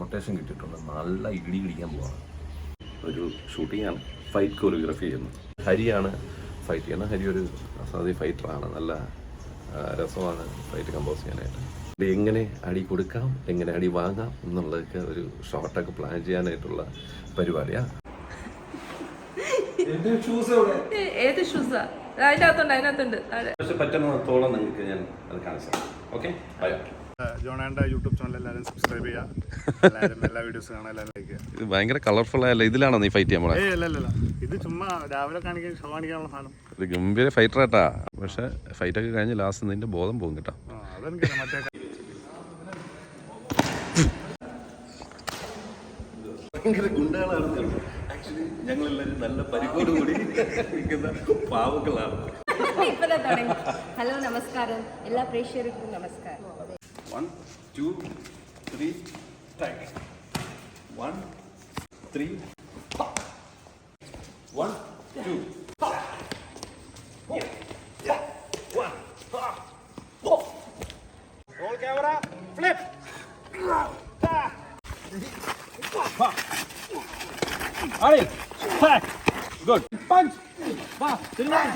Quotation കിട്ടിയിട്ടുണ്ട്. നല്ല ഇടി പിടിക്കാൻ പോവാണ്. ഒരു ഷൂട്ടിങ്ങാണ് ആണ്. ഫൈറ്റ് കോറിയോഗ്രാഫി ചെയ്യുന്നത്. ഹരിയാണ് ഫൈറ്റ് ചെയ്യുന്നത്. ഹരി ഒരു അസാധ്യ ഫൈറ്ററാണ് നല്ല രസമാണ് ഫൈറ്റ് കമ്പോസ് ചെയ്യാനായിട്ട്. എങ്ങനെ അടി കൊടുക്കാം എങ്ങനെ അടി വാങ്ങാം എന്നുള്ളതൊക്കെ ഒരു ഷോർട്ടൊക്കെ പ്ലാൻ ചെയ്യാനായിട്ടുള്ള പരിപാടിയാണ് ഏത് ഷൂസാ അതിനകത്തുണ്ട് താഴെ പക്ഷെ പറ്റുന്നിടത്തോളം നിങ്ങൾക്ക് ഞാൻ അത് കാണിച്ചു ഓക്കെ ബൈ ജോണാന്റെ യൂട്യൂബ് ചാനൽ എല്ലാവരും സബ്സ്ക്രൈബ് ചെയ്യുക എല്ലാ വീഡിയോസ് കാണാൻ ഇത് ഭയങ്കര കളർഫുൾ ആയല്ലോ? ഇതിലാണോ നീ ഫൈറ്റ് ചെയ്യാൻ പോണേ? ഏയ് അല്ല അല്ല അല്ല. ഇത് ചുമ്മാ രാവിലെ കാണിക്കാൻ ഷോ കാണിക്കാനുള്ള സാധനം. ഒരു ഗംഭീര ഫൈറ്റർ ആട്ടാ. പക്ഷെ ഫൈറ്റൊക്കെ കഴിഞ്ഞ് ലാസ്റ്റ് നിന്റെ ബോധം പോകും കേട്ടോ. ആ അതെനിക്കറിയാം. മറ്റേ ഭയങ്കര ഗുണ്ടകളാണ് ആക്ച്വലി ഞങ്ങളെല്ലാവരും നല്ല കൂടി നിൽക്കുന്ന പാവങ്ങളാണ്. One two three time one three one two Roll camera, flip! Allez, tac, good. Punch, bas, tenez,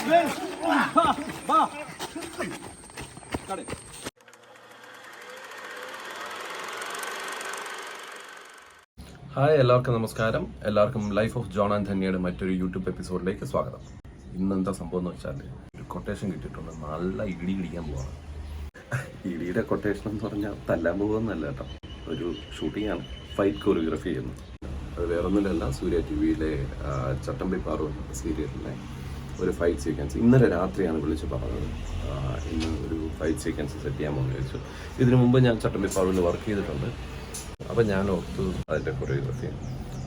flip, bas, bas. Got it. Hi എല്ലാവർക്കും നമസ്കാരം. എല്ലാവർക്കും ലൈഫ് ഓഫ് ജോൺ ആൻഡ് ധന്യയുടെ മറ്റൊരു യൂട്യൂബ് എപ്പിസോഡിലേക്ക് സ്വാഗതം. ഇന്ന് എന്താ സംഭവം എന്ന് വെച്ചാൽ ഒരു കൊട്ടേഷൻ കിട്ടിയിട്ടുണ്ട്. നല്ല ഇടി ഇടിക്കാൻ പോവാണ്. ഇടിയുടെ കൊട്ടേഷൻ എന്ന് പറഞ്ഞാൽ തല്ലാൻ പോകുന്നല്ല കേട്ടോ. ഒരു ഷൂട്ടിംഗ് ആണ്. ഫൈറ്റ് കൊറിയോഗ്രഫി ചെയ്യുന്നത് അത് വേറൊന്നുമില്ല സൂര്യ ടി വിയിലെ ചട്ടമ്പി പാറു എന്ന സീരിയലിലെ ഒരു ഫൈറ്റ് സീക്വൻസ് ഇന്നലെ രാത്രിയാണ് വിളിച്ച് പറഞ്ഞത്. ഇന്ന് ഒരു ഫൈറ്റ് സീക്വൻസ് സെറ്റ് ചെയ്യാമെന്ന് ചോദിച്ചു ഇതിനു മുമ്പ് ഞാൻ ചട്ടമ്പി പാറുവിൽ വർക്ക് ചെയ്തിട്ടുണ്ട്. അപ്പം ഞാൻ ഓർത്തു അതിന്റെ കൊറിയോഗ്രഫി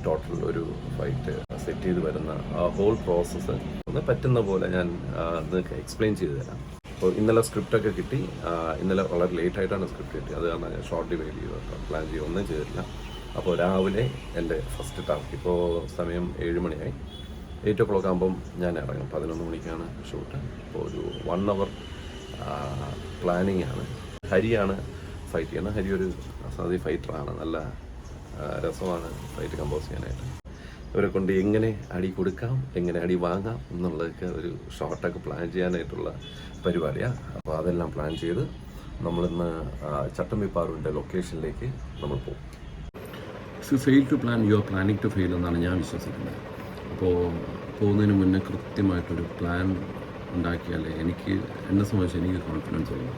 ടോട്ടൽ ഒരു ഫൈറ്റ് സെറ്റ് ചെയ്ത് വരുന്ന ആ ഹോൾ പ്രോസസ്സ് ഒന്ന് പറ്റുന്ന പോലെ ഞാൻ അത് എക്സ്പ്ലെയിൻ ചെയ്തു തരാം. അപ്പോൾ ഇന്നലെ സ്ക്രിപ്റ്റൊക്കെ കിട്ടി. ഇന്നലെ വളരെ ലേറ്റ് ആയിട്ടാണ് സ്ക്രിപ്റ്റ് കിട്ടി. അത് കാരണം ഞാൻ ഷോർട്ട് ഡിവൈഡ് ചെയ്തു പ്ലാൻ ചെയ്യുക ഒന്നും ചെയ്തില്ല അപ്പോൾ രാവിലെ എന്റെ ഫസ്റ്റ് ടാസ്ക് ഇപ്പോൾ സമയം ഏഴ് മണിയായി. എയ്റ്റ് ഓ ക്ലോക്ക് ആകുമ്പം ഞാൻ ഇറങ്ങും. പതിനൊന്ന് മണിക്കാണ് ഷൂട്ട് അപ്പോൾ ഒരു വൺ അവർ പ്ലാനിങ് ആണ്. ഹരിയാണ് ഫൈറ്റ് ചെയ്യുന്നത് ഹരി ഒരു അസാധ്യ ഫൈറ്ററാണ് നല്ല രസമാണ് ഫൈറ്റ് കമ്പോസ് ചെയ്യാനായിട്ട്. ഇവരെ കൊണ്ട് എങ്ങനെ അടി കൊടുക്കാം എങ്ങനെ അടി വാങ്ങാം എന്നുള്ളതൊക്കെ ഒരു ഷോർട്ടൊക്കെ പ്ലാൻ ചെയ്യാനായിട്ടുള്ള പരിപാടിയാണ് അപ്പോൾ അതെല്ലാം പ്ലാൻ ചെയ്ത് നമ്മളിന്ന് ചട്ടമ്പിപ്പാറുവിന്റെ ചട്ടമ്പി പാറുവിന്റെ ലൊക്കേഷനിലേക്ക് നമ്മൾ പോകും. Fail to plan you are planning to fail എന്നാണ് ഞാൻ വിശ്വസിക്കുന്നത്. അപ്പോൾ പോകുന്നതിന് മുന്നേ കൃത്യമായിട്ടൊരു പ്ലാൻ ഉണ്ടാക്കിയാലേ എനിക്ക് എന്നെ സംബന്ധിച്ച് എനിക്ക് കോൺഫിഡൻസ് ഉള്ളൂ.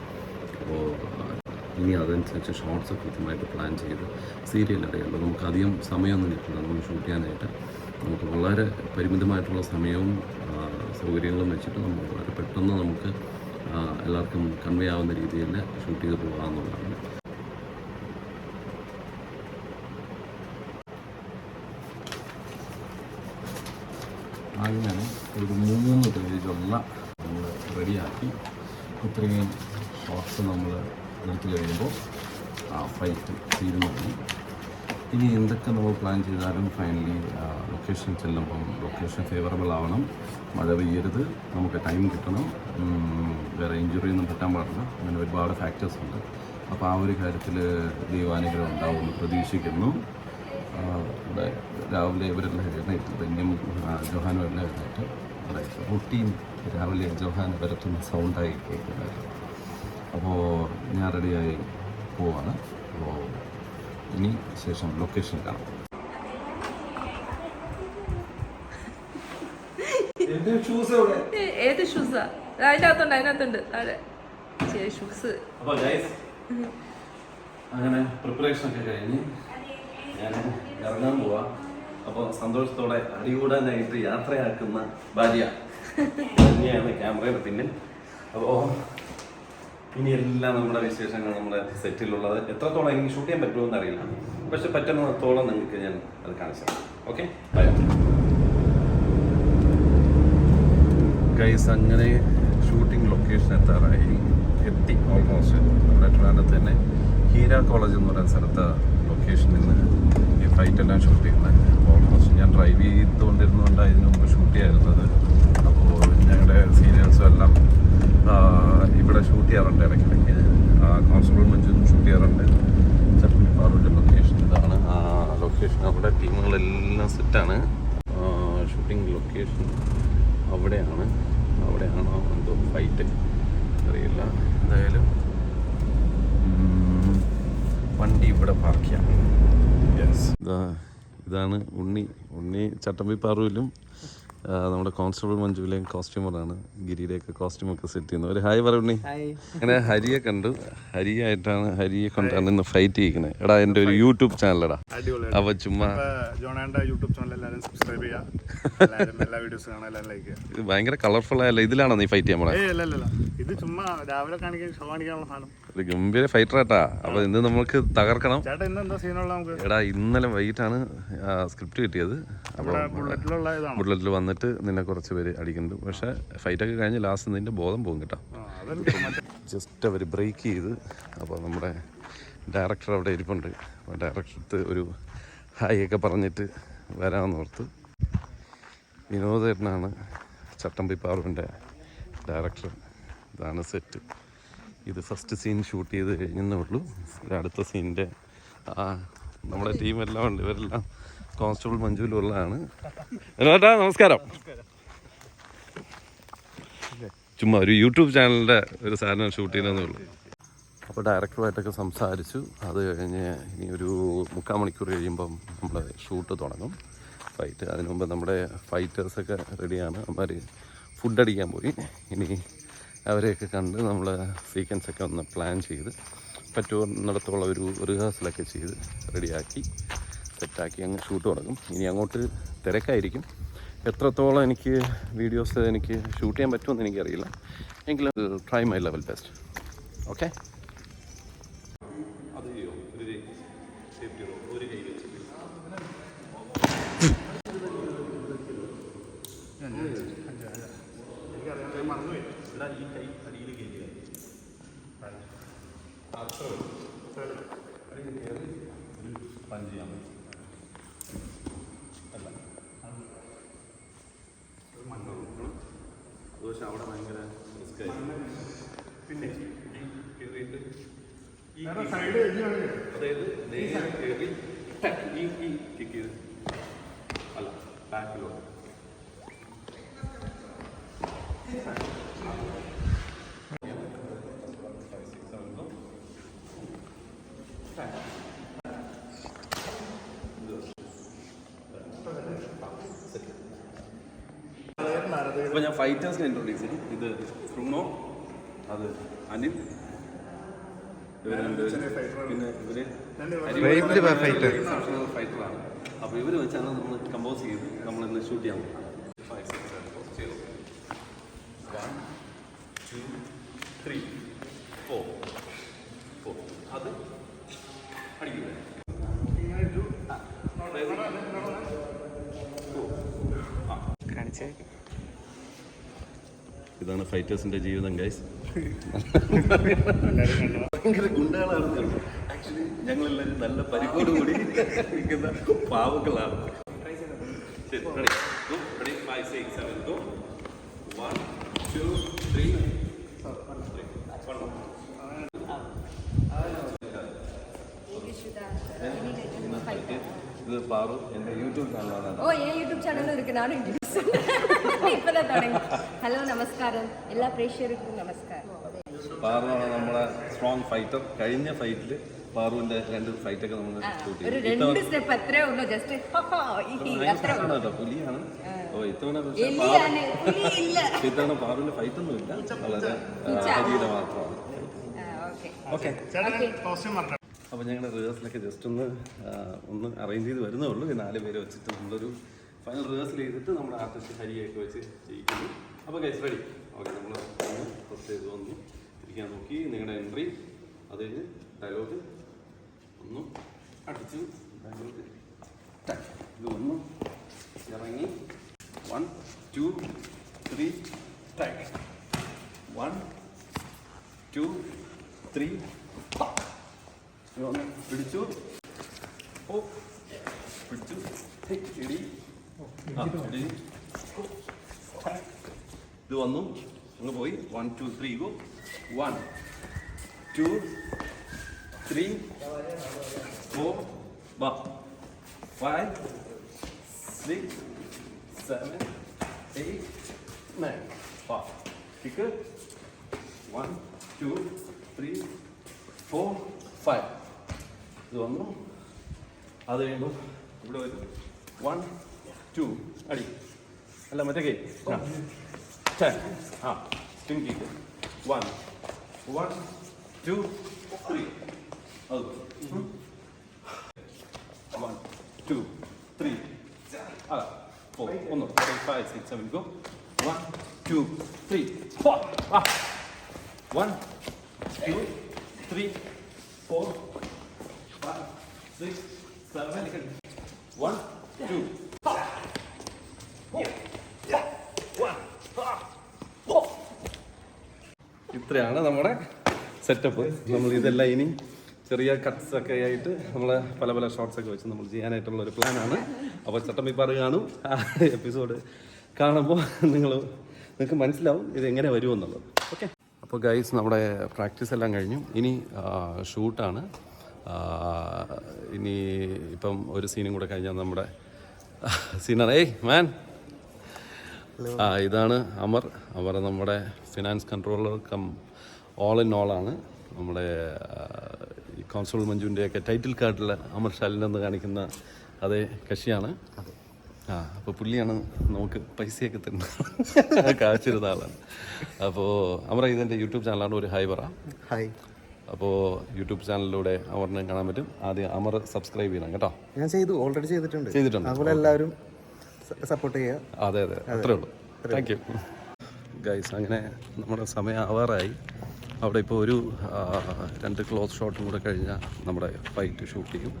അപ്പോൾ ഇനി അതനുസരിച്ച് ഷോർട്സ് കൃത്യമായിട്ട് പ്ലാൻ ചെയ്ത് സീരിയൽ അറിയാമല്ലോ നമുക്ക് അധികം സമയമൊന്നും കിട്ടില്ല നമ്മൾ ഷൂട്ട് ചെയ്യാനായിട്ട്. നമുക്ക് വളരെ പരിമിതമായിട്ടുള്ള സമയവും സൗകര്യങ്ങളും വെച്ചിട്ട് നമുക്ക് വളരെ പെട്ടെന്ന് നമുക്ക് എല്ലാവർക്കും കൺവേ ആവുന്ന രീതിയിൽ ഷൂട്ട് ചെയ്ത് പോകാമെന്നുള്ളതാണ് ആദ്യം ഒരു മൂന്ന് പേജുള്ള നമ്മൾ റെഡിയാക്കി ഇത്രയും ഷോർട്സ് നമ്മൾ എടുത്തു കഴിയുമ്പോൾ ആ ഫൈറ്റ് തീരുമാനം ഇനി എന്തൊക്കെ നമ്മൾ പ്ലാൻ ചെയ്താലും ഫൈനലി ലൊക്കേഷൻ ചെല്ലുമ്പം ലൊക്കേഷൻ ഫേവറബിൾ ആവണം. മഴ പെയ്യരുത്. നമുക്ക് ടൈം കിട്ടണം. വേറെ ഇഞ്ചുറി ഒന്നും പറ്റാൻ പാടില്ല. അങ്ങനെ ഒരുപാട് ഫാക്ടേഴ്സ് ഉണ്ട്. അപ്പോൾ ആ ഒരു കാര്യത്തിൽ ദൈവാനുഗ്രഹം ഉണ്ടാവുമെന്ന് പ്രതീക്ഷിക്കുന്നു. ഇവിടെ രാവിലെ ഇവരെല്ലാം എഴുന്നേറ്റ് ധന്യം ജോഹാനും എല്ലാം എഴുന്നേറ്റ്. റൊട്ടീൻ രാവിലെ ജോഹാൻ വരത്തുന്ന സൗണ്ടായി കേൾക്കുന്നത് അപ്പോൾ ഞാൻ റെഡിയായി പോവാണ്. അപ്പോൾ ഇനി ശേഷം ലൊക്കേഷൻ കാണാം. ഏത് ഷൂസാ അതിനകത്തുണ്ട് അതിനകത്തുണ്ട്. താഴെ. ഷൂസ് അപ്പോൾ ഗൈസ് അങ്ങനെ പ്രിപ്പറേഷൻ ഒക്കെ കഴിഞ്ഞ് ഞാൻ ഇറങ്ങാൻ പോവാ. അപ്പോൾ സന്തോഷത്തോടെ അടികൂടാനായിട്ട് യാത്രയാക്കുന്ന ഭാര്യ. തന്നെയാണ് ക്യാമറയുടെ പിന്നിൽ. അപ്പോൾ ഇനി എല്ലാം നമ്മുടെ വിശേഷങ്ങൾ നമ്മുടെ സെറ്റിലുള്ളത് എത്രത്തോളം എനിക്ക് ഷൂട്ട് ചെയ്യാൻ പറ്റുമോ എന്നറിയില്ല പക്ഷെ പറ്റുന്നിടത്തോളം നിങ്ങൾക്ക് ഞാൻ അത് കാണിച്ചു ഓക്കെ ഗൈസ് അങ്ങനെ ഷൂട്ടിംഗ് ലൊക്കേഷൻ എത്താറായി. എത്തി ഓൾമോസ്റ്റ് നമ്മുടെ ട്രിവാൻഡ്രത്ത് തന്നെ. ഹീര കോളേജ് എന്ന് പറയുന്ന സ്ഥലത്ത് ലൊക്കേഷനിൽ നിന്ന് ഈ ഫൈറ്റ് എല്ലാം ഷൂട്ട് ചെയ്യുന്നത് ഓൾമോസ്റ്റ് ഞാൻ ഡ്രൈവ് ചെയ്തുകൊണ്ടിരുന്നുകൊണ്ട് അതിന് മുമ്പ് ഷൂട്ട് ചെയ്യാറുള്ളത് അപ്പോൾ ഞങ്ങളുടെ സീനിയേഴ്സും എല്ലാം ഇവിടെ ഷൂട്ട് ചെയ്യാറുണ്ട് ഇടയ്ക്കിടയ്ക്ക്. കോൺസ്റ്റബിൾ മഞ്ജു ഷൂട്ട് ചെയ്യാറുണ്ട്. ചട്ടമ്പി ആ ലൊക്കേഷൻ അവിടെ ടീമുകളെല്ലാം സെറ്റാണ് ഷൂട്ടിംഗ് ലൊക്കേഷൻ അവിടെയാണ്. അവിടെയാണോ എന്തോ ഫൈറ്റ് അറിയില്ല. എന്തായാലും വണ്ടി ഇവിടെ പാർക്ക് ചെയ്യാം. യെസ് ഇതാണ് ഉണ്ണി. ഉണ്ണി ചട്ടമ്പി നമ്മുടെ കോൺസ്റ്റബിൾ മഞ്ജുവിലെയും കോസ്റ്റ്യൂമറാണ്. ഗിരിയുടെയൊക്കെ കോസ്റ്റ്യൂമൊക്കെ സെറ്റ് ചെയ്യുന്നത് ഒരു ഹായ് പറയുണ്ണി അങ്ങനെ ഹരിയെ കണ്ടു. ഹരിയായിട്ടാണ് ഹരിയെ കൊണ്ടാണ് ഇന്ന് ഫൈറ്റ് ചെയ്യിക്കുന്നത് എടാ എന്റെ ഒരു യൂട്യൂബ് ചാനലടാ. അപ്പൊ ചുമ്മാ ഇത് ഭയങ്കര കളർഫുൾ ആയല്ലോ? ഇതിലാണോ നീ ഫൈറ്റ് ചെയ്യാൻ പോണേ? ഇത് ചുമ്മാ രാവിലെ കാണിക്കാൻ ഷോ കാണിക്കാനുള്ള സാധനം. ഒരു ഗംഭീര ഫൈറ്റർ ആട്ടാ. അപ്പൊ ഇന്ന് നമുക്ക്? തകർക്കണം എടാ ഇന്നലെ വൈകിട്ടാണ് സ്ക്രിപ്റ്റ് കിട്ടിയത്. ബുള്ളറ്റിൽ വന്നിട്ട് നിന്നെ കുറച്ച് പേര് അടിക്കുന്നുണ്ട്. പക്ഷേ ഫൈറ്റൊക്കെ കഴിഞ്ഞ് ലാസ്റ്റ് നിന്റെ ബോധം പോകും കേട്ടോ. ജസ്റ്റ് അവർ ബ്രേക്ക് ചെയ്ത് അപ്പോൾ നമ്മുടെ ഡയറക്ടർ അവിടെ ഇരിപ്പുണ്ട്. അപ്പോൾ ഡയറക്ടർക്ക് ഒരു ഹായ് ഒക്കെ പറഞ്ഞിട്ട് വരാമെന്ന് ഓർത്ത് വിനോദേട്ടനാണ് ചട്ടമ്പി പാറുവിന്റെ ഡയറക്ടർ ഇതാണ് സെറ്റ് ഇത് ഫസ്റ്റ് സീൻ ഷൂട്ട് ചെയ്ത് കഴിഞ്ഞെന്നേ ഉള്ളൂ. അടുത്ത സീനിന്റെ നമ്മുടെ ടീമെല്ലാം ഉണ്ട്. ഇവരെല്ലാം കോൺസ്റ്റബിൾ മഞ്ജുവിൽ ഉള്ളതാണ് വിനോദേട്ടാ നമസ്കാരം. ചുമ്മാ ഒരു യൂട്യൂബ് ചാനലിന്റെ ഒരു സാധനം ഷൂട്ട് ചെയ്യുന്നതേ ഉള്ളൂ. അപ്പോൾ ഡയറക്ടറുമായിട്ടൊക്കെ സംസാരിച്ചു. അത് കഴിഞ്ഞ് ഇനി ഒരു മുക്കാൽ മണിക്കൂർ കഴിയുമ്പം നമ്മൾ ഷൂട്ട് തുടങ്ങും. ഫൈറ്റ് അതിനു മുമ്പ് നമ്മുടെ ഫൈറ്റേഴ്സൊക്കെ റെഡിയാണ് അവന്മാർ ഫുഡ് അടിക്കാൻ പോയി. ഇനി അവരെയൊക്കെ കണ്ട് നമ്മൾ സീക്വൻസൊക്കെ ഒന്ന് പ്ലാൻ ചെയ്ത് പറ്റുന്നിടത്തോളം ഒരു റിഹേഴ്സലൊക്കെ ചെയ്ത് റെഡിയാക്കി സെറ്റാക്കി അങ്ങ് ഷൂട്ട് തുടങ്ങും. ഇനി അങ്ങോട്ട് തിരക്കായിരിക്കും. എത്രത്തോളം എനിക്ക് വീഡിയോസ് എനിക്ക് ഷൂട്ട് ചെയ്യാൻ പറ്റുമെന്ന് എനിക്കറിയില്ല. എങ്കിലും try my level best okay അതായത് നേരെ കയറി ടക്ക് ഈ ഈ കിക്ക് ചെയ്ത്. അല്ല ബാക്കിലോട്ട് അപ്പോൾ ഞാൻ ഫൈറ്റേഴ്സിനെ ഇൻട്രൊഡ്യൂസ് ചെയ്യും ഇത് ബ്രുണോ അത് അനിൽ പിന്നെ ഇവർ ഫൈറ്റർ ഫൈറ്ററാണ് അപ്പോൾ ഇവർ വെച്ചാണ് നമ്മൾ കമ്പോസ് ചെയ്ത് നമ്മൾ ഇന്ന് ഷൂട്ട് ചെയ്യാൻ ത്രീ ഫോർ ഫോർ അത് അടിക്കില്ലേ ഇതാണ് ഫൈറ്റേഴ്സിന്റെ ജീവിതം ഗൈസ് ഭയങ്കര ഗുണ്ടകളാണ് ആക്ച്വലി ഞങ്ങളെല്ലാവരും നല്ല പരിപ്പോട് കൂടി നിൽക്കുന്ന പാവങ്ങളാണ് ശരി ready? Go. Ready? Five, six, seven, go. One, two, three. Three. One more. ഇത് പാറു എൻ്റെ യൂട്യൂബ് ചാനലാണ് ஓ என் யூடியூப் சேனலும் இருக்கு நானும் இன்ட்ரடியூஸ் இப்பதான் தொடங்கி ஹலோ நமஸ்காரம் எல்லா பிரேஷருக்கும் நமஸ்காரம் പാറുവാണ് നമ്മളെ സ്ട്രോങ് ഫൈറ്റർ കഴിഞ്ഞ ഫൈറ്റിൽ പാറുവിന്റെ രണ്ട് ഫൈറ്റൊക്കെ നമ്മൾ ഷൂട്ട് ചെയ്തു. പുലിയാണ്. ഓ ഇത്തവണ പാറുവിന്റെ ഫൈറ്റ് ഒന്നും ഇല്ല. വളരെ അരിയുടെ മാത്രമാണ്. ഓക്കെ. ഓക്കെ. ചേട്ടൻ കോസ്റ്റ്യൂം പറഞ്ഞോ അപ്പോൾ ഞങ്ങളുടെ റിഹേഴ്സലൊക്കെ ജസ്റ്റ് ഒന്ന് ഒന്ന് അറേഞ്ച് ചെയ്ത് വരുന്നേ ഉള്ളൂ. ഈ നാല് പേര് വെച്ചിട്ട് നമ്മളൊരു ഫൈനൽ റിഹേഴ്സൽ ചെയ്തിട്ട് നമ്മുടെ ആർട്ടിസ്റ്റ് ഹരിയൊക്കെ വെച്ച് ചെയ്യിക്കുന്നു അപ്പോൾ ഗൈസ് റെഡി ഓക്കെ നമ്മൾ ഫസ്റ്റ് ചെയ്ത് വന്നു. ഇരിക്കാൻ നോക്കി നിങ്ങളുടെ എൻട്രി അത് കഴിഞ്ഞ് ഡയലോഗ് ഒന്നും അടിച്ചു ഡയലോഗ് ഇത് ഒന്നും ഇറങ്ങി. വൺ ടു ത്രീ ടാക്ക് വൺ ടു ത്രീ ഒന്ന് പിടിച്ചു. ഓ പിടിച്ചു. ഇടി. ഇത് വന്നു. അങ്ങ് പോയി. One two three go one two three four വാ five six seven eight nine ബാ Kick. One two three four five. ഇത് വന്നു. അത് കഴിയുമ്പോൾ ഇവിടെ വരും. വൺ ടു അടി. അല്ല മറ്റേ കൈ. ten. Ah, think deeper. One, one, two, three. Elbow. Mm -hmm. One, two, three. Up, four. Oh no, Eight, five, six, seven. Go. One, two, three, four. Ah. One, two, three, four, five, six, seven. One, two. ഇത്രയാണ് നമ്മുടെ setup നമ്മൾ ഇതെല്ലാം ഇനി ചെറിയ cuts ഒക്കെ ആയിട്ട് നമ്മൾ പല പല ഷോർട്സ് ഒക്കെ വെച്ച് നമ്മൾ ചെയ്യാനായിട്ടുള്ള ഒരു പ്ലാനാണ് അപ്പോൾ ചട്ടമ്പിപ്പാറ് കാണും. ആ എപ്പിസോഡ് കാണുമ്പോൾ നിങ്ങൾ നിങ്ങൾക്ക് മനസ്സിലാവും ഇത് എങ്ങനെ വരുമെന്നുള്ളത് ഓക്കെ അപ്പോൾ ഗൈസ് നമ്മുടെ പ്രാക്ടീസ് എല്ലാം കഴിഞ്ഞു. ഇനി ഷൂട്ടാണ് ഇനി ഇപ്പം ഒരു സീനും കൂടെ കഴിഞ്ഞാൽ നമ്മുടെ സീനർ ഏയ് മാൻ ആ ഇതാണ് അമർ. അമർ നമ്മുടെ finance controller cum all in all ആണ്. നമ്മുടെ ഈ കോൺസുൾ മഞ്ജുവിന്റെയൊക്കെ ടൈറ്റിൽ കാർഡിൽ അമർ ശാലിനെന്ന് കാണിക്കുന്ന അതേ കക്ഷിയാണ്. ആ അപ്പോൾ പുള്ളിയാണ് നമുക്ക് പൈസയൊക്കെ തരുന്നത് കാച്ചിരുന്ന ആളാണ്. അപ്പോൾ അമർ ഇതെന്റെ യൂട്യൂബ് ചാനലാണ്. ഒരു ഹൈ പറ. ഹായ് അപ്പോൾ യൂട്യൂബ് ചാനലിലൂടെ അമറിനെ കാണാൻ പറ്റും. ആദ്യം അമർ സബ്സ്ക്രൈബ് ചെയ്യണം കേട്ടോ. ഞാൻ ചെയ്തു ഓൾറെഡി ചെയ്തിട്ടുണ്ട്. ചെയ്തിട്ടുണ്ട്. അതുപോലെ എല്ലാവരും സപ്പോർട്ട് ചെയ്യുക. അതെ അതെ. അത്രേ ഉള്ളൂ. താങ്ക് യു ഗൈസ് അങ്ങനെ നമ്മുടെ സമയം ആവാറായി. അവിടെ ഇപ്പോൾ ഒരു രണ്ട് ക്ലോസ് ഷോട്ടും കൂടെ കഴിഞ്ഞാൽ നമ്മുടെ ഫൈറ്റ് ഷൂട്ട് ചെയ്യും.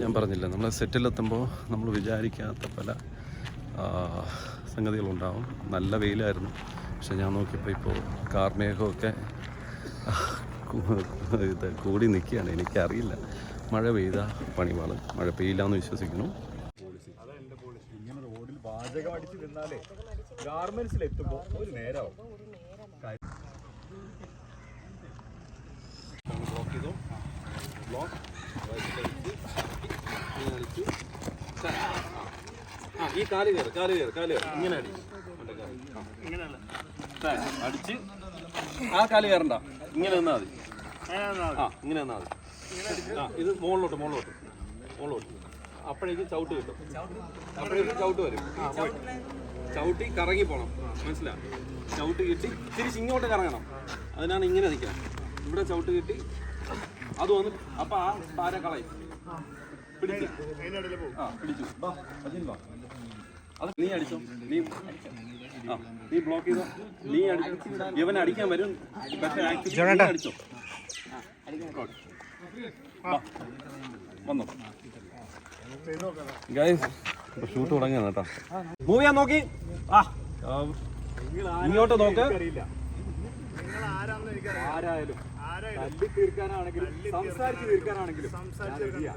ഞാൻ പറഞ്ഞില്ല നമ്മൾ സെറ്റിലെത്തുമ്പോൾ നമ്മൾ വിചാരിക്കാത്ത പല സംഗതികളുണ്ടാവും. നല്ല വെയിലായിരുന്നു. പക്ഷെ ഞാൻ നോക്കിയപ്പോൾ ഇപ്പോൾ കാർമേഘമൊക്കെ ഇത് കൂടി നിൽക്കുകയാണ്. എനിക്കറിയില്ല. മഴ പെയ്ത പണിവാൾ. മഴ പെയ്യില്ല എന്ന് വിശ്വസിക്കുന്നു. വാചകം അടിച്ച് നിന്നാലേ ഗാർമെന്റ്സിൽ എത്തുമ്പോൾ ഒരു നേരാവും. ബ്ലോക്ക് ചെയ്തു ബ്ലോക്ക് ആ ഈ കാൽ കയറ് കാൽ കയറ് കാൽ കയറ് ഇങ്ങനെ അടി. അടിച്ച് ആ കാൽ കയറണ്ട ഇങ്ങനെ നിന്നാ മതി. ആ ഇങ്ങനെ നിന്നാ മതി ഇത് മുകളിലോട്ട് മുകളിലോട്ട് മുകളിലോട്ട്. അപ്പോഴേക്കും ചവിട്ട് കിട്ടും. അപ്പോഴേക്കും ചവിട്ട് വരും. ചവിട്ടി കറങ്ങി പോണം. മനസ്സിലാ ചവിട്ട് കിട്ടി തിരിച്ച് ഇങ്ങോട്ട് കറങ്ങണം അതിനാണ് ഇങ്ങനെ നിൽക്കണം ഇവിടെ ചവിട്ട് കിട്ടി അത് വന്ന് അപ്പൊ ആ പാര കളയും. പിടിച്ച് ആ പിടിച്ചു അത് നീ അടിച്ചോ. നീ ആ നീ ബ്ലോക്ക് ചെയ്തോ. നീ അടിച്ചു ഇവൻ അടിക്കാൻ വരും. പക്ഷേ അടിച്ചോ. വന്നോ. ഗൈസ് ഷൂട്ട് തുടങ്ങിയാണ് കേട്ടോ. മൂവ് നോക്കി. ആ. ഇങ്ങോട്ട് നോക്ക്. ആരായാലും തല്ലി തീർക്കാനാണെങ്കിലും സംസാരിച്ച് തീർക്കാനാണെങ്കിലും ഞാൻ റെഡിയാ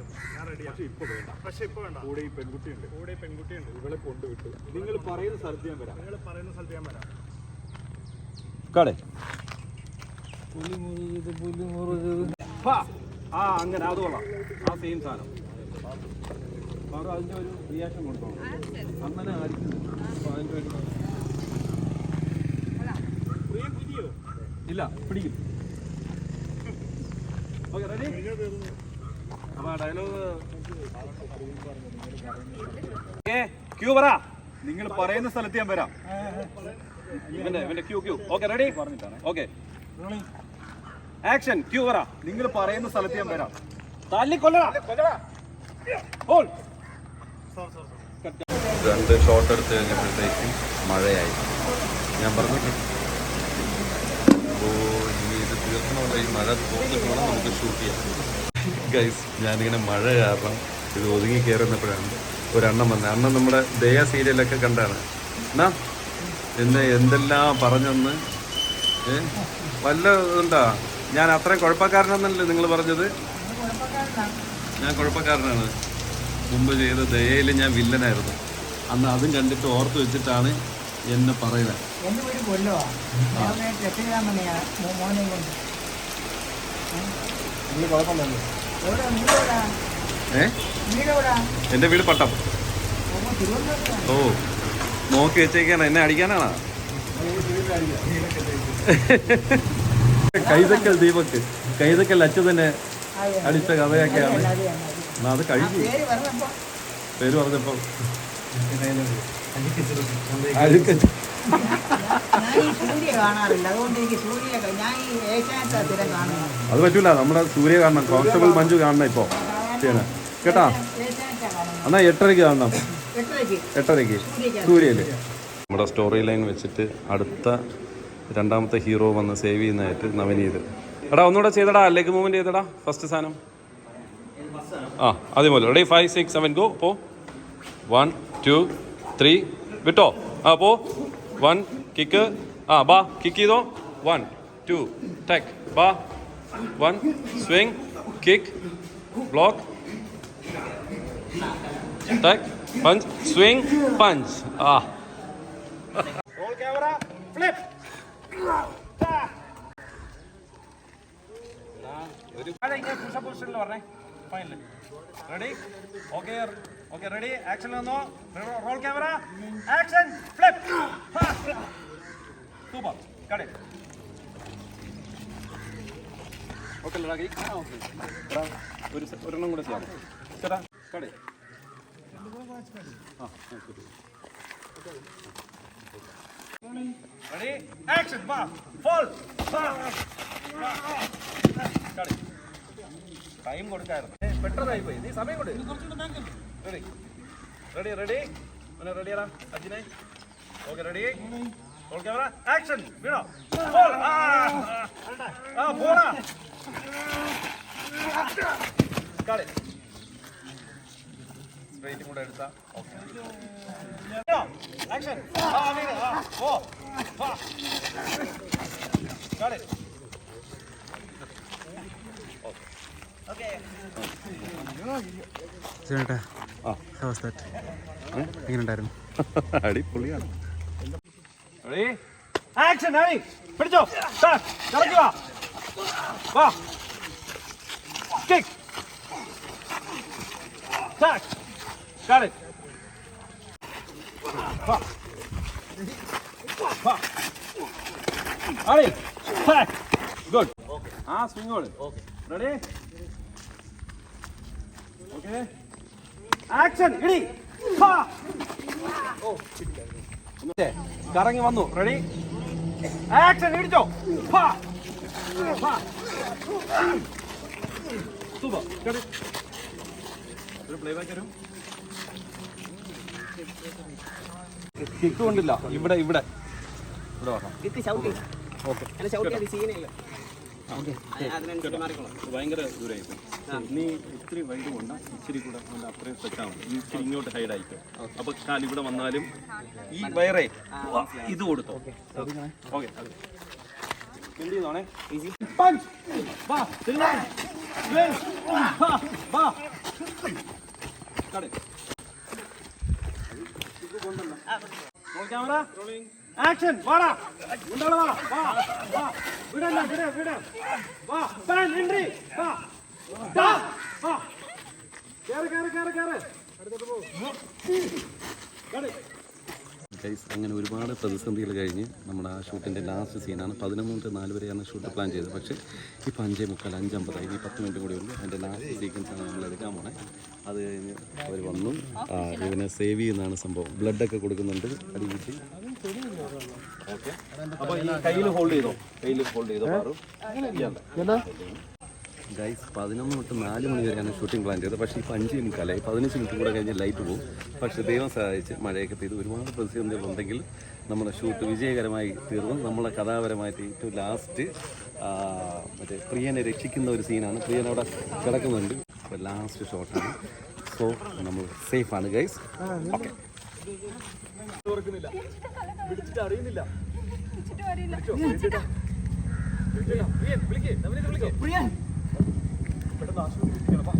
പക്ഷെ ഇപ്പൊ വേണ്ട. പക്ഷെ ഇപ്പൊ വേണ്ട. കൂടെ ഈ പെൺകുട്ടിയുണ്ട്. കൂടെ പെൺകുട്ടിയുണ്ട്. ഇവളെ കൊണ്ടുവിട്ടു. നിങ്ങൾ പറയുന്ന സ്ഥലത്ത് ഞാൻ വരാം. നിങ്ങൾ പറയുന്ന സ്ഥലത്ത് ഞാൻ വരാം. കടേ ആ അങ്ങനെ അത് കൊള്ളാം. ആ സെയിം സാധനം. വേറെ അതിന്റെ ഒരു റിയാക്ഷൻ കൊടുക്കണം അങ്ങനെ ആയിരിക്കും. അപ്പോൾ അതിന്റെ ഒരു ഇല്ല പിടിക്കും. ഓക്കെ റെഡി അപ്പോൾ ഡയലോഗ് ക്യൂ പറ. നിങ്ങൾ പറയുന്ന സ്ഥലത്ത് ഞാൻ വരാം. ഇവന്റെ ഇവന്റെ cue cue. Okay ready okay. Action cue പറ. നിങ്ങൾ പറയുന്ന സ്ഥലത്ത് ഞാൻ വരാം. തല്ലിക്കൊല്ലടാ കൊല്ലടാ ഹോൾ രണ്ട് ഷോട്ട് എടുത്ത് കഴിഞ്ഞപ്പോഴത്തേക്കും മഴയായി. ഞാൻ പറഞ്ഞു തീർക്കണമല്ല. ഈ മഴ തോന്നിട്ട് നമുക്ക് ഷൂട്ട് ചെയ്യാം. ഗൈസ് ഞാനിങ്ങനെ മഴ കാരണം ഇത് ഒതുങ്ങി കയറുന്നപ്പോഴാണ് ഒരെണ്ണം വന്നത്. അന്ന് നമ്മുടെ ദയ സീരിയലൊക്കെ കണ്ടാണ്. എന്നാ എന്നെ എന്തെല്ലാം പറഞ്ഞെന്ന് വല്ല എന്താ ഞാൻ അത്രയും കുഴപ്പക്കാരനെന്നല്ലേ നിങ്ങൾ പറഞ്ഞത്? ഞാൻ കുഴപ്പക്കാരനാണ്. മുമ്പ് ചെയ്ത ദയയിൽ ഞാൻ വില്ലനായിരുന്നു. അന്ന് അതും കണ്ടിട്ട് ഓർത്ത് വെച്ചിട്ടാണ് എന്നെ പറയുന്നത്. എന്റെ വീട് മോനെ കൊണ്ട്. എന്റെ വീട് പട്ടം. ഓ ഓ നോക്കി വെച്ചേക്കാണ്. എന്നെ അടിക്കാനാണോ? കൈതക്കൽ ദീപക്. കൈതക്കൽ അച്ഛൻ തന്നെ അടിച്ച കഥയൊക്കെയാണ്. എന്നാ അത് കഴിക്കും. പേര് പറഞ്ഞപ്പോ പേര് പറഞ്ഞപ്പോ. അഴുക്ക. ഞാൻ ഈ സൂര്യ കാണാറില്ല. അതുകൊണ്ട് എനിക്ക് സൂര്യ ഞാൻ ഈ ഏഷ്യാനെറ്റാ സ്ഥിരം കാണുന്നത്. അത് പറ്റൂല. നമ്മുടെ സൂര്യ കാണണം. കോൺസ്റ്റബിൾ മഞ്ജു കാണണം ഇപ്പോ. ചെയ്യണേ കേട്ടാ? എന്നാ എട്ടരയ്ക്ക് കാണണം. എട്ടരയ്ക്ക്. എട്ടരയ്ക്ക്. സൂര്യയിൽ. നമ്മുടെ സ്റ്റോറി ലൈൻ വെച്ചിട്ട് അടുത്ത രണ്ടാമത്തെ ഹീറോ വന്ന് സേവ് ചെയ്യുന്നതായിട്ട് നവനീത്. എടാ ഒന്നുകൂടെ ചെയ്തടാ. ലെഗ് മൂവ്മെന്റ് ചെയ്തടാ. ഫസ്റ്റ് സാധനം. ആ അതേപോലെ ready five six seven go പോ. വൺ ടു ത്രീ വിട്ടോ? ആ പോ. വൺ കിക്ക് ആ ബാ. കിക്ക് ചെയ്തോ? വൺ ടു ടെക് ബാ. One swing kick block tech punch swing punch ആ. Ready okay okay ready action വന്നോ roll camera action flip super കടേ ഓക്കെ ഒരു സെ- ഒരെണ്ണം കൂടെ ചെയ്യാം. ചേട്ടാ കടേ റെഡി ആക്ഷൻ വാ ഫോൾ ടൈം കൊടുക്കായിരുന്നു. പെട്ടെന്നായി പോയി. നീ സമയം കൊടു റെഡി റെഡി റെഡി പിന്നെ റെഡിയാടാ അജിനെ. Okay ready roll camera action വീണോ ആ പോടാ കളി സ്ട്രേറ്റും കൂടെ എടുത്താ. ഓക്കെ ആക്ഷൻ ആ വീണോ ആ ഓ കളി ചേട്ടാ ആ. അവസ്ഥ എങ്ങനെയുണ്ടായിരുന്നു? അടിപൊളിയാണ്. റെഡി ആക്ഷൻ ഹരി പിടിച്ചോ. കറക്കി വാ വാ. Kick start got it. വാ. വാ. സ്റ്റാർട്ട് ഗുഡ് ആ സ്വിംഗ് ഓക്കേ റെഡി ആക്ഷൻ ഇടി കറങ്ങി വന്നു. റെഡി ആക്ഷൻ ഇടിച്ചോ. സൂപ്പർ. ഒരു പ്ലേ ബാക്ക് ഇവിടെ ഇവിടെ. ഇവിടെ വരണം. ഭയങ്കര ദൂരമായി നീ ഇത്തിരി വൈഡ് കൊണ്ട ഇച്ചിരി കൂടെ അത്രയും സെറ്റാവും നീ ഇച്ചിരി ഇങ്ങോട്ട് ഹൈഡ് ആയിക്കോ അപ്പൊ കാൽ ഇവിടെ വന്നാലും ഈ വയറേ ഇത് കൊടുത്തോ. ഓക്കെ. എന്ത് ചെയ്തോണേ ഈസി പഞ്ച് വാ തിരുവാ വാ വാ. കടേ. ക്യാമറ. ആക്ഷൻ വാടാ. മുണ്ടാള വാ വാ. അങ്ങനെ ഒരുപാട് പ്രതിസന്ധികൾ കഴിഞ്ഞ് നമ്മുടെ ആ ഷൂട്ടിന്റെ ലാസ്റ്റ് സീനാണ് പതിനൊന്ന് തൊട്ട് നാല് വരെയാണ് ഷൂട്ട് പ്ലാൻ ചെയ്തത്. പക്ഷേ ഇപ്പോൾ അഞ്ചേ മുക്കാൽ അഞ്ചമ്പതായി ഇനി പത്ത് മിനിറ്റ് കൂടി ഉണ്ട് അതിന്റെ ലാസ്റ്റ് സീക്വൻസാണ് നമ്മൾ എടുക്കാൻ പോണേ. അത് കഴിഞ്ഞ് അവർ വന്നു. ഇവനെ സേവ് ചെയ്യുന്നതാണ് സംഭവം. ബ്ലഡൊക്കെ കൊടുക്കുന്നുണ്ട്. അടി കിട്ടി ഓക്കെ അപ്പോൾ ഈ കയ്യിൽ ഹോൾഡ് ചെയ്തോ? കയ്യിൽ ഹോൾഡ് ചെയ്തോ ഗൈസ് പതിനൊന്ന് തൊട്ട് നാല് മണി വരെയാണ് ഷൂട്ടിംഗ് പ്ലാൻ ചെയ്തത്. പക്ഷേ ഇപ്പോൾ അഞ്ച് മിനിറ്റ് പതിനഞ്ച് മിനിറ്റ് കൂടെ കഴിഞ്ഞ് ലൈറ്റ് പോകും പക്ഷേ ദൈവം സഹായിച്ച് മഴയൊക്കെ പെയ്ത് ഒരുപാട് പ്രതിസന്ധികളുണ്ടെങ്കിൽ നമ്മുടെ ഷൂട്ട് വിജയകരമായി തീർന്നു. നമ്മളെ കഥാപരമായിട്ട് ഏറ്റവും ലാസ്റ്റ് മറ്റേ പ്രിയനെ രക്ഷിക്കുന്ന ഒരു സീനാണ് പ്രിയൻ അവിടെ കിടക്കുന്നുണ്ട്. അപ്പോൾ ലാസ്റ്റ് ഷോട്ടാണ് സോ നമ്മൾ സേഫാണ് ഗൈസ് ഓക്കെ പിടിച്ചിട്ട്. അറിയുന്നില്ല പെട്ടെന്ന് ആശുപത്രി